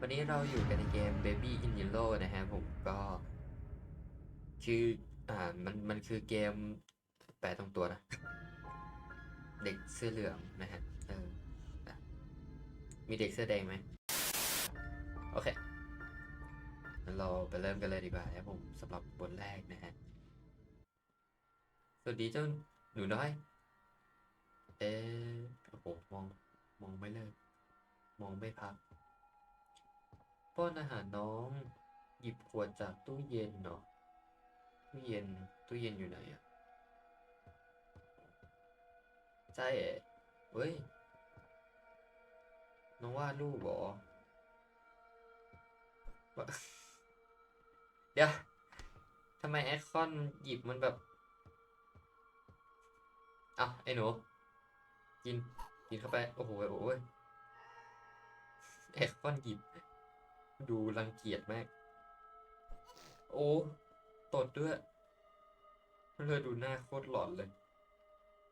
วันนี้เราอยู่กันในเกม Baby in Yellow นะฮะผมก็ คืออ่ามันมันคือเกมแปลตรงตัวนะ เด็กเสื้อเหลืองนะฮะเออมีเด็กเสื้อแดงไหมโอเคเราไปเริ่มกันเลยดีกว่านะครับผมสำหรับบทแรกนะฮะ สวัสดีเจ้าหนูน้อย เอ๊ะโอ้โหมอง มองไม่เลิก มองไม่พัก ป้อนอาหารน้อง หยิบขวดจากตู้เย็นเนาะตู้เย็นตู้เย็นอยู่ไหนอะใช่เอ๋เฮ้ย น้องวาดรูปเหรอเดี๋ยวทำไมแอคคอนหยิบมันแบบเอาไอ้หนู กิน กินเข้าไป โอ้โหโอ้ยแอคคอนหยิบ ดูรังเกียจมาก โอ้ตดด้วยเธอดูหน้าโคตรหลอนเลย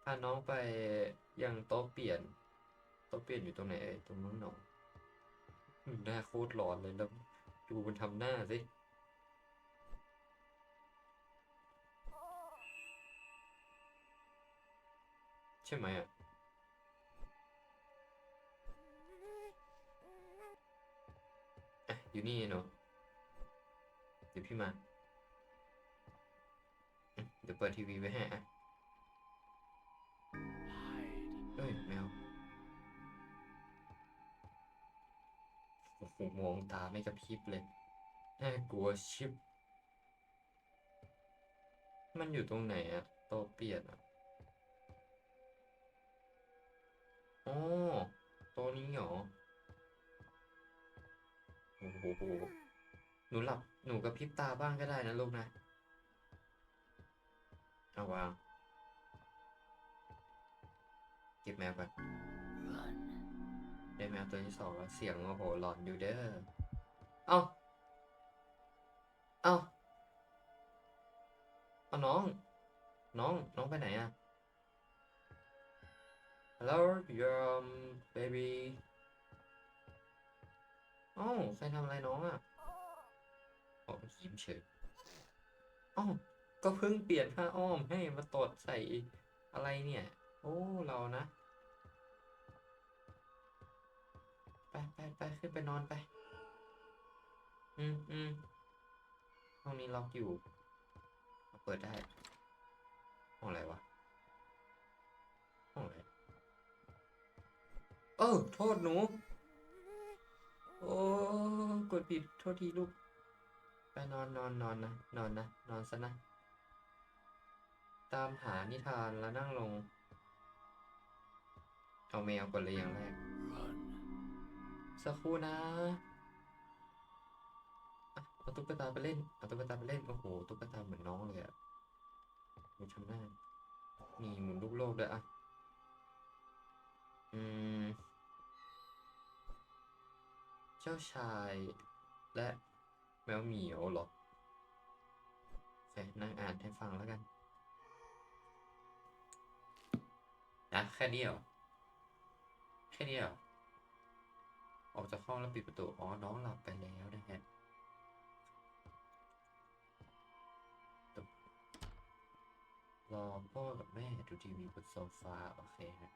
พาน้องไปยังโต๊ะเปลี่ยน โต๊ะเปลี่ยนอยู่ตรงไหนเอ่ยตรงนู้นหนออืมหน้าโคตรหลอนเลยแล้วดูมันทำหน้าสิใช่ไหมอะ อยู่นี่เนาะเดี๋ยวพี่มา เดี๋ยวเปิดทีวีไว้ให้อะเอ้ยแมวโอ้โหมองตาไม่กระพริบเลย น่ากลัวชิบ มันอยู่ตรงไหนอะโตเปลี่ยนอะอ๋อ โอ้โหหนูหลับหนูกระพริบตาบ้างก็ได้นะลูกนะ เอาวาง เก็บแมวก่อนได้แมวตัวที่สองแล้วเสียงโอ้โหหลอนอยู่เด้อ เอ้าเอ้าเอาน้อง น้อง น้องไปไหนอะ Hello your um, baby เอ้าใครทำอะไรน้องอะอ๋อยิ้มเฉยอ้าก็เพิ่งเปลี่ยนผ้าอ้อมให้มาตดใส่อะไรเนี่ย โอ้เรานะ ไปไปไปขึ้นไปนอนไป อืมอืมห้องนี้ล็อกอยู่ เปิดได้ห้องอะไรวะห้องอะไรเออโทษหนู โอ้กดผิดโทษทีลูก ไปนอนนอนนอนนะ นอนนะ นอนซะนะ ตามหานิทานแล้วนั่งลง เอาแมวก่อนเลยอย่างแรก สักครู่นะอะเอาตุ๊กตาไปเล่น เอาตุ๊กตาไปเล่น โอ้โห ตุ๊กตาเหมือนน้องเลยอะดูทำหน้านี่หมุนลูกโลกด้วยอะอืมเจ้าชายและแมวเหมียวเหรอโอเคนั่งอ่านให้ฟังแล้วกันนะแค่นี้เหรอแค่นี้เหรออกจากห้องแล้วปิดประตู อ๋อ น้องหลับไปแล้วนะฮะตึ๊บรอพ่อกับแม่ดูทีวีบนโซฟา โอเคฮะ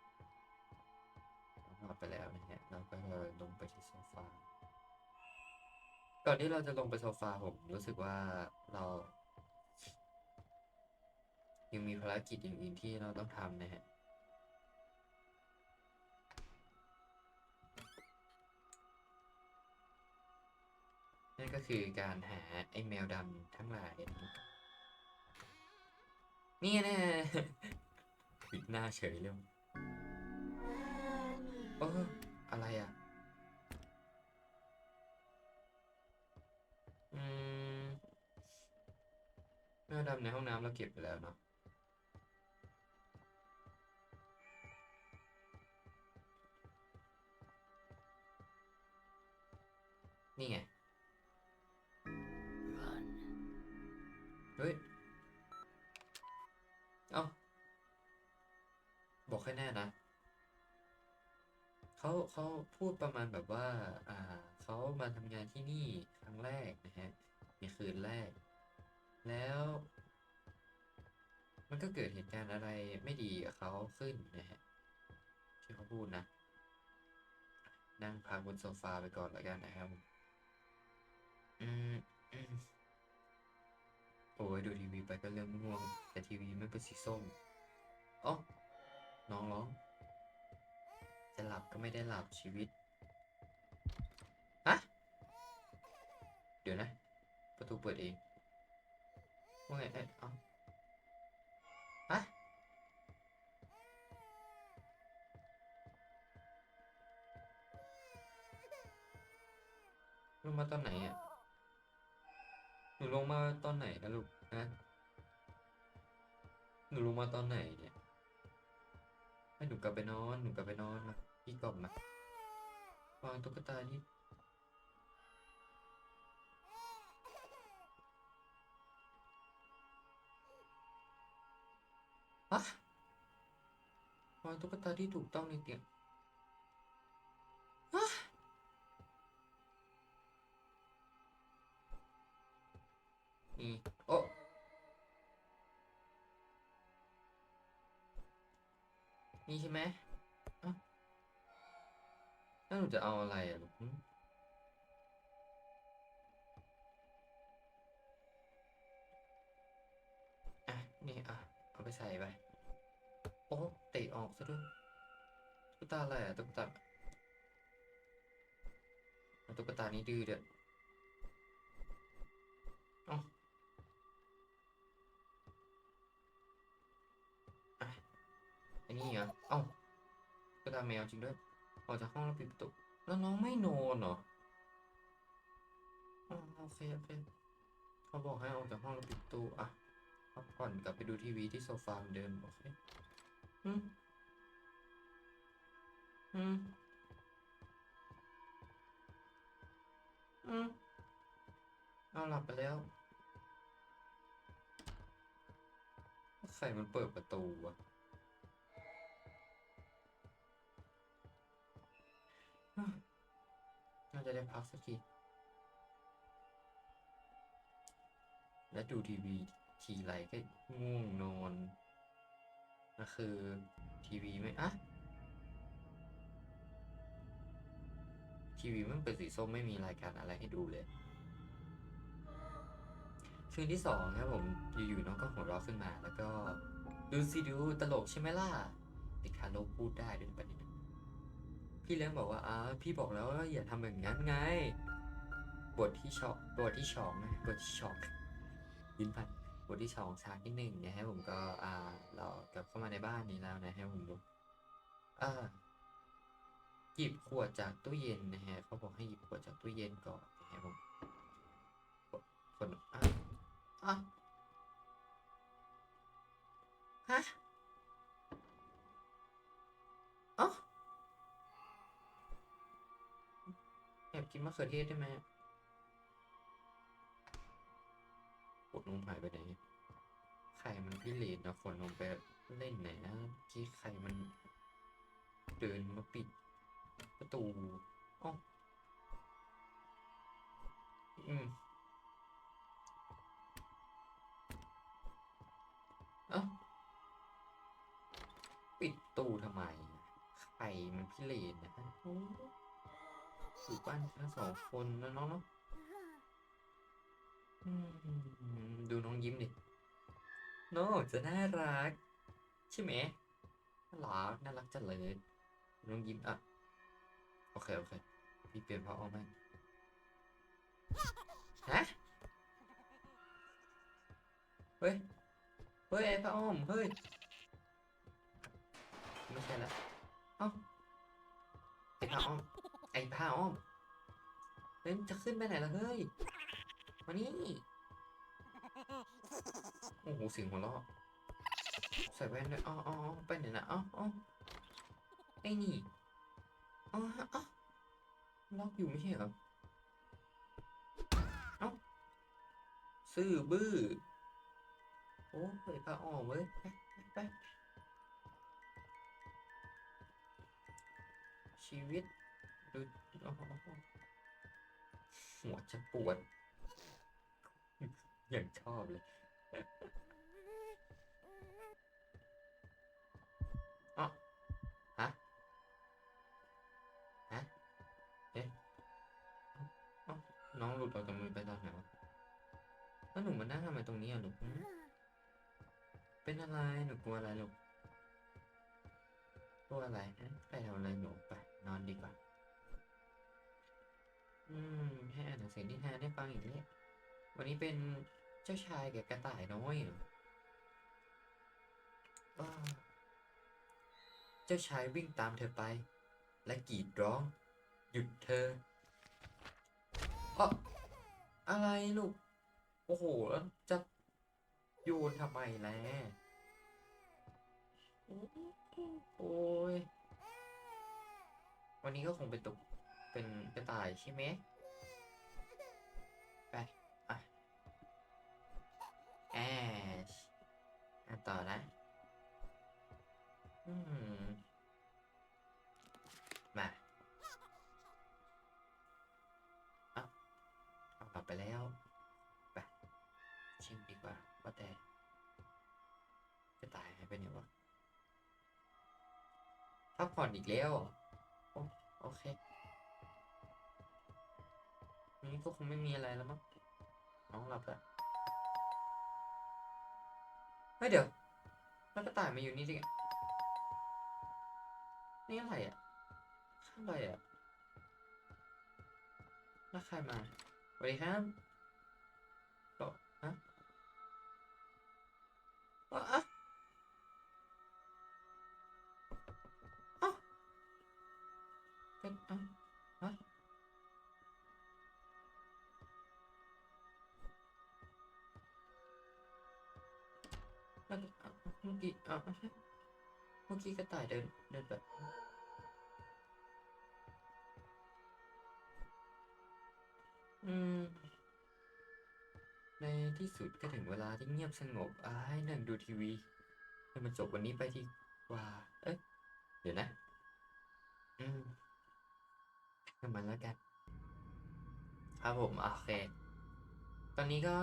น้องหลับไปแล้วนะฮะเราก็เลยลงไปที่โซฟา ก่อนที่เราจะลงไปโซฟาผมรู้สึกว่าเรายังมีภารกิจอย่างอื่นที่เราต้องทำนะฮะ นั่นก็คือการหาไอ้แมวดำทั้งหลาย นี่แน่ปิดหน้าเฉยเลยเอออะไรอะ อืมแมวดำในห้องน้ำเราเก็บไปแล้วเนาะนี่ไง เฮ้ย เอ้า บอกให้แน่นะ เขาเขาพูดประมาณแบบว่า อ่า เขามาทำงานที่นี่ครั้งแรกนะฮะในคืนแรก แล้ว มันก็เกิดเหตุการณ์อะไรไม่ดีกับเขาขึ้นนะฮะที่เขาพูดนะ นั่งพักบนโซฟาไปก่อนล้วกันนะครับอืมอืมโอ้ยดูทีวีไปก็เริ่มง่วง แต่ทีวีไม่เป็นสีส้มอ๋อน้องร้อง จะหลับก็ไม่ได้หลับชีวิต เปิดเองว่าไงเอ๊ะเอ้าฮะลงมาตอนไหนอะ หนูลงมาตอนไหนนะลูกฮะหนูลงมาตอนไหนเนี่ยให้หนูกลับไปนอน หนูกลับไปนอนมาพี่กล่อมมาวางตุ๊กตานี่ ฮะวางตุ๊กตาที่ถูกต้องในเตียงฮะนี่โอ้นี่ใช่ไหมแล้วหนูจะเอาอะไรอะลูกอะ นี่อะ เอาไปใส่ไป โอ้เตะออกซะด้วยตุ๊กตาอะไรอะตุ๊กตาตุ๊กตานี้ดื้อเด้ออ้าอะอันนี้เหรอเอ้าตุ๊กตาแมวจริงด้วยออกจากห้องแล้วปิดประตูแล้วน้องไม่นอนเหรออ๋อโอเคโอเคเขาบอกให้ออกจากห้องแล้วปิดประตูอะพักผ่อนกลับไปดูทีวีที่โซฟาเหมือนเดิมโอเค อืมอืมอืมเอาหลับไปแล้วใครมันเปิดประตูวะอะน่าจะได้พักสักที และดูทีวีทีไรก็ง่วงนอน ก็คือทีวีไม่อะทีวีมันเป็นสีส้มไม่มีรายการอะไรให้ดูเลย คืนที่สองครับผมอยู่ๆน้องก็หัวเราะขึ้นมาแล้วก็ดูสิดูตลกใช่ไหมล่ะเด็กคาโลพูดได้ด้วยประเด็นพี่เลี้ยงบอกว่าอ้าพี่บอกแล้วว่าอย่าทำแบบนั้นไงบทที่ช็อกบทที่สองนะบทที่ช็อกยินพัน บทที่สองฉากที่หนึ่งนะฮะผมก็อ่าเรากลับเข้ามาในบ้านนี้แล้วนะฮะผมดูอ่าหยิบขวดจากตู้เย็นนะฮะเขาบอกให้หยิบขวดจากตู้เย็นก่อนนะฮะผมคนอะอะฮะเอ๋อแอบกินมะเขือเทศได้ไหม นมหายไปไหนไข่มันพิเรนนะคนลงไปเล่นไหนนะกี้ไข่มัน เดินมาปิด ประตูอ้าวอืมเอ้าปิดตูทำไมไข่มันพิเรนนะโอ้อยู่บ้านทั้งสองคนนะน้องเนาะอืม ดูน้องยิ้มดิโน้จะน่ารัก ใช่ไหมน่ารักน่ารักจังเลย น้องยิ้มอะ โอเค โอเค พี่เปลี่ยนผ้าอ้อมให้ฮะ เฮ้ย เฮ้ยไอ้ผ้าอ้อม เฮ้ย ไม่ใช่ละเอ้าไอ้ผ้าอ้อม ไอ้ผ้าอ้อมเฮ้ยจะขึ้นไปไหนล่ะเฮ้ย มานี่โอ้โหเสียงหัวเราะใส่แว่นด้วยอ๋ออ๋อไปไหนนะอ๋ออ๋อไอ้นี่อ๋ออ๋อล็อกอยู่ไม่ใช่เหรอเอ้าซื่อบื้อโอ้เปิดผ้าอ้อมเว้ยไปไปไปชีวิตดูอ๋ออ๋ออ๋อหัวจะปวด อย่างชอบเลยอ๋อฮะ ฮะ เอ๊ะอ้าน้องหลุดออกจากมือไปตอนไหนวะแล้วหนูมานั่งทำไมตรงนี้อะลูกหืมเป็นอะไร หนูกลัวอะไรลูก กลัวอะไรฮะไปทำอะไรหนูไป นอนดีกว่า อืม ให้อ่านหนังสือนิทานให้ฟังอีกแล้ววันนี้เป็น เจ้าชายกับกระต่ายน้อยเหรอเจ้าชายวิ่งตามเธอไป และกรีดร้อง หยุดเธออ๋ออะไรลูก โอ้โห แล้วจะโยนทำไมแล่ะโอ้ย วันนี้ก็คงเป็นตุกเป็นกระต่ายใช่ไหม ต่อนะอืมาเอาเอากลับไปแล้ว ไปชิมดีกว่า ว่าแต่กระตายหายไปไหนวะพักผ่อนอีกแล้วโอโอเคนี่ก็คงไม่มีอะไรแล้วมั้งน้องหลับแล้วเฮ้ยเดี๋ยว แล้วกระต่ายมาอยู่นี่สินี่อะไรอะข้างอะไรอะแล้วใครมาสวัสดีครับ มื่อกี้อะอะเมื่อกี้กระต่ายเดินเดินแบบอืม ในที่สุดก็ถึงเวลาที่เงียบสงบอ่าให้นั่งดูทีวีให้มันจบวันนี้ไปดีกว่า เอ้ยเดี๋ยวนะ อืมทำมันแล้วกัน ครับผม โอเค ตอนนี้ก็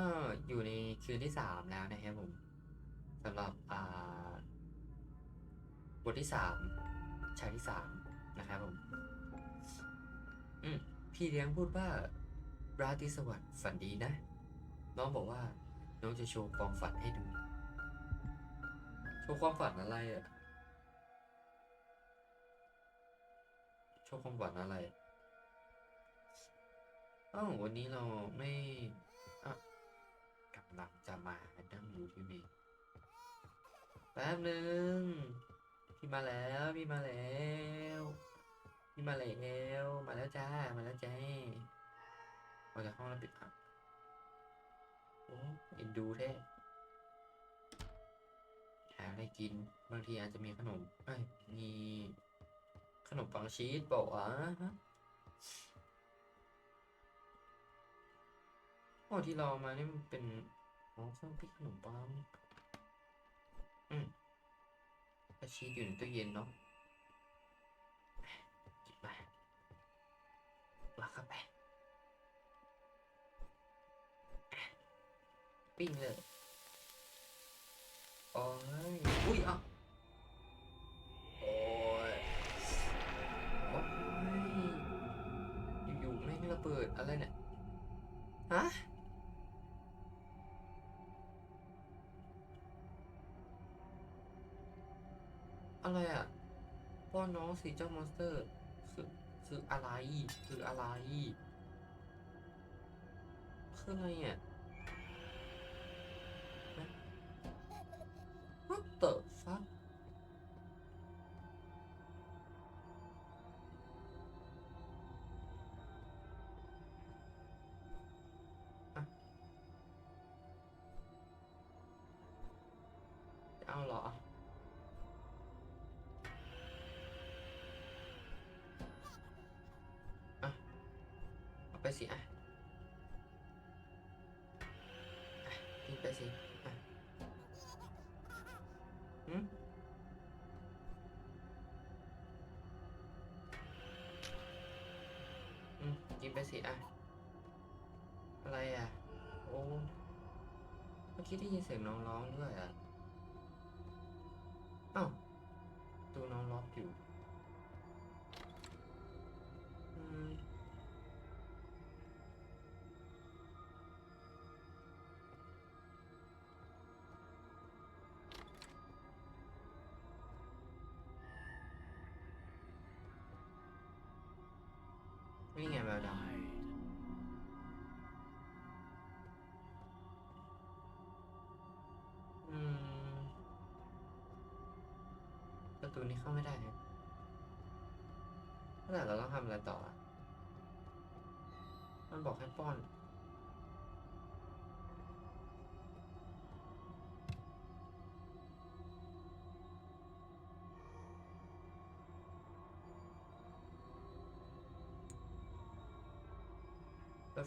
อยู่ในคืนที่สามแล้วนะครับผมสำหรับ อ่า บทที่สามฉากที่สามนะครับผมอืมพี่เลี้ยงพูดว่าราตรีสวัสดิ์ฝันดีนะ น้องบอกว่า น้องจะโชว์ความฝันให้ดู โชว์ความฝันอะไรอะ โชว์ความฝันอะไรอ้าววันนี้เราไม่อะกำลังจะมานั่งดูทีวีแป๊บหนึ่ง พี่มาแล้วพี่มาแล้วพี่มาแล้วมาแล้วจ้ามาแล้วจ้าออกจากห้องแล้วปิดอะโอ้เอ็นดูแท้หาอะไรกินบางทีอาจจะมีขนมเอ้ยมีขนมปังชีสบอกอะฮะโอ้ที่รอมานี่มันเป็นอ๋อเครื่องพริกขนมปังอืม ก็ชีสอยู่ในตู้เย็นเนาะหยิบมาวางเข้าไปปิ้งเลย อะไรอะพ่อน้องสีเจ้ามอนสเตอร์ คือคืออะไร คืออะไร คืออะไรอะ ไปสิอะกินไปสิอะอืมอืมกินไปสิอะ อะไรอะ โอ้เมื่อกี้ได้ยินเสียงน้องร้องด้วยอะเอ้าประตูน้องล็อกอยู่ นี่ไงแมวดำอืมประตูนี้เข้าไม่ได้ครับแล้วเราต้องทำอะไรต่ออะมันบอกให้ป้อน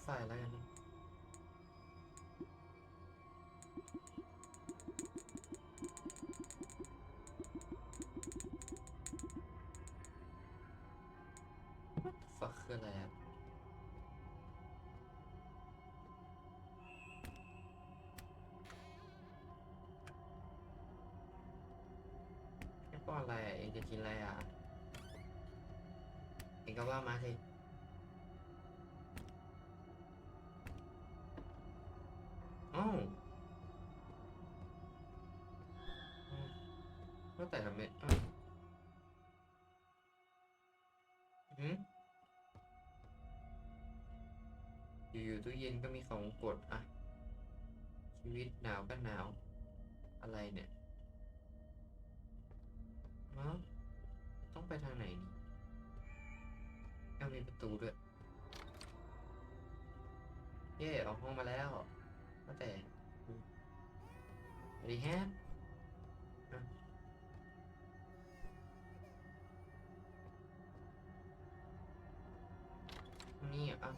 รถไฟแล้วกันฟักคืออะไรอะไม่ป้ออะไรอะเองจะกินอะไรอะ เองก็ว่ามาสิ อ้าอืมว่าแต่ทำไมอ้าวหืมอยู่ๆตู้เย็นก็มีของกดอะ ชีวิตหนาวก็หนาว อะไรเนี่ยเอ้าต้องไปทางไหนนี่ยังมีประตูด้วย เย่ออกห้องมาแล้ว ว่าแต่อืมสวัสดีฮะอะนี่อะ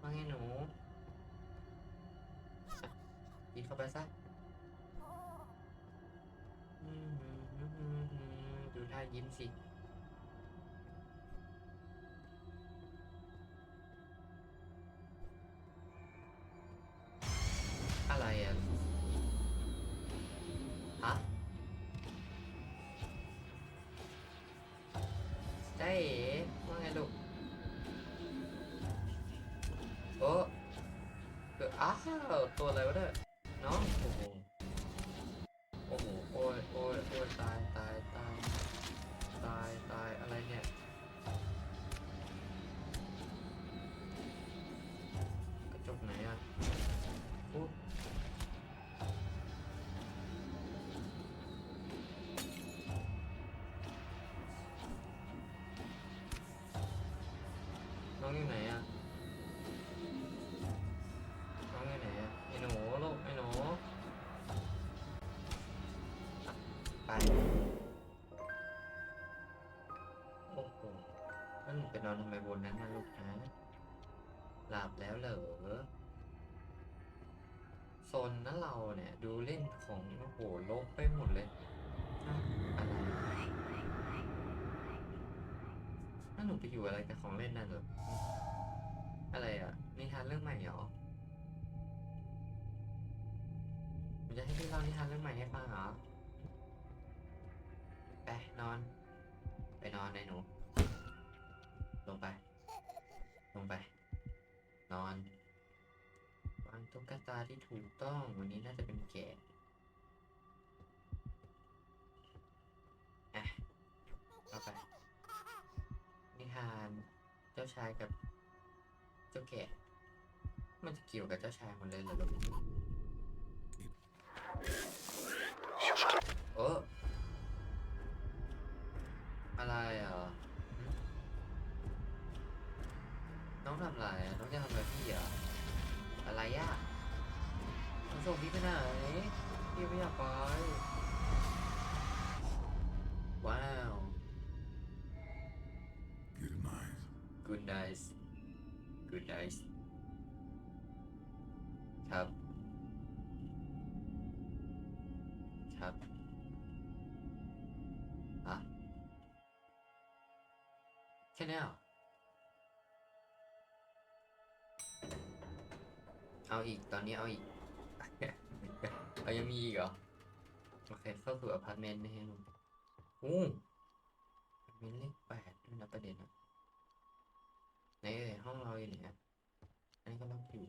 ว่าไงหนูอะกินเข้าไปซะดูท่ายิ้มสิ ตัวอะไรวะเนี่ยน้องโอ้โหโอ้โหโอ้ยโอ้ยโอ้ยตายตายตายตายตายอะไรเนี่ยกระจกไหนอะโอ้น้องอยู่ไหน นอนทำไมบนนั้นนะลูกนะหลับแล้วเหรอโซนนั้นเราเนี่ย ดูเล่นของโอ้โหโลกไปหมดเลยอะอะไรแล้วหนูไปอยู่อะไรกับของเล่นนั่นเหรออะไรอะนิทานเรื่องใหม่เหรอผมจะให้พี่เล่านิทานเรื่องใหม่ให้ฟังเหรอไปนอน ไปนอนไอ้หนู ตาที่ถูกต้องวันนี้น่าจะเป็นแกะอะเอาไปนิทานเจ้าชายกับ เจ้าแกะ มันจะเกี่ยวกับเจ้าชายหมดเลยเหรอลูกโอ้อะไรอะน้องทำอะไรน้องจะทำอะไรพี่อะอะไรอะ ส่งพี่ไปไหนพี่ไม่อยากไป ว้าว Good night. good night good night ครับ ครับฮะแค่นี้เหรอเอาอีก ตอนนี้เอาอีก เอายังมีอีกเหรอ โอเค เข้าสู่อพาร์ตเมนต์นะฮะอู้อพาร์ตเมนต์เลขแปดด้วยนะประเด็นนะไหนห้องเราอยู่ไหนอะอันนี้ก็ล็อกอยู่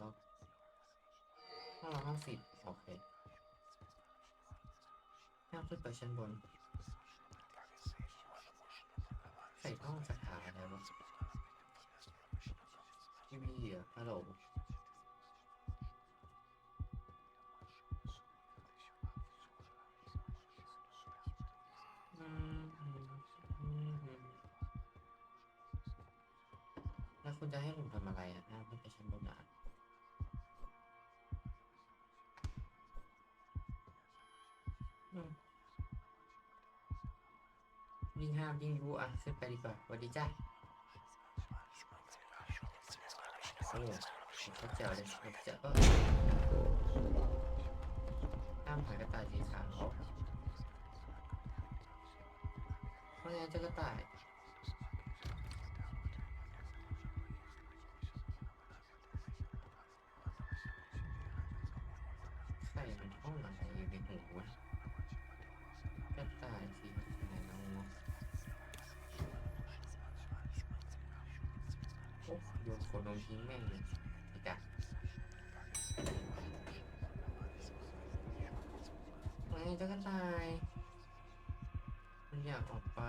ล็อกห้องเราห้องสิบโอเคห้ามขึ้นไปชั้นบน ใส่ห้องสถาอะไรว ทีวีเหรอฮัลโหลแล้วคุณจะให้ผมทำอะไรอะห้าไมขึ้นไปชั้นบนอะอืมยิ่งห้ามยิ่งรู้อะขึ้นไปดีกว่าสวัสดีจ้า โอ้เขาเจ๋วเลยเขาเจ๋วเออห้ามหากระต่ายสีขาวเพราะงั้นเจ้ากระต่ายไข่มันห้องอะไรอยู่ในหูกระต่ายสี โยนขนนทิ้งแม่งเลยไอ้กะไงเจ้ากระต่ายมันอยากออกไป